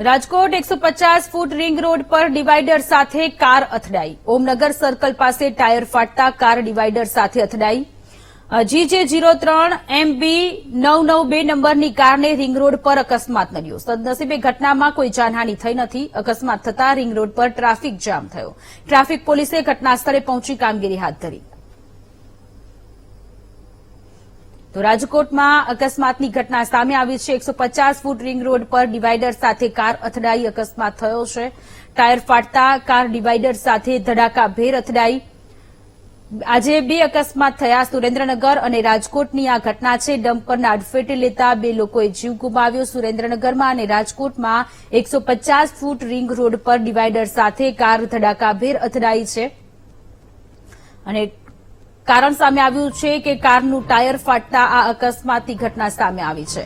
રાજકોટ એકસો પચાસ foot ring road પર ડિવાઈડર સાથે કાર અથડાઈ. ઓમનગર સર્કલ પાસે ટાયર ફાટતા કાર ડિવાઈડર સાથે અથડાઈ. જીજે જીરો ત્રણ એમબી નવ નવ બે નંબરની કારને રિંગ રોડ પર અકસ્માત નડ્યો. સદનસીબે ઘટનામાં કોઈ જાનહાની થઈ નથી. અકસ્માત થતા રિંગ રોડ પર ટ્રાફિક જામ થયો. ટ્રાફિક પોલીસે ઘટનાસ્થળે પહોંચી કામગીરી હાથ ધરી. તો રાજકોટમાં અકસ્માતની ઘટના સામે આવી છે. એકસો પચાસ ફૂટ રિંગ રોડ પર ડિવાઈડર સાથે કાર અથડાઈ અકસ્માત થયો છે. ટાયર ફાટતા કાર ડિવાઈડર સાથે ધડાકાભેર અથડાઈ. આજે બે અકસ્માત થયા. સુરેન્દ્રનગર અને રાજકોટની આ ઘટના છે. ડમ્પરના અડફેટે લેતા બે લોકોએ જીવ ગુમાવ્યો. સુરેન્દ્રનગરમાં અને રાજકોટમાં એકસો ફૂટ રિંગ રોડ પર ડિવાઈડર સાથે કાર ધડાકાભેર અથડાઈ છે. અને કારણ સામે આવ્યું છે કે કારનું ટાયર ફાટતા આ અકસ્માતની ઘટના સામે આવી છે.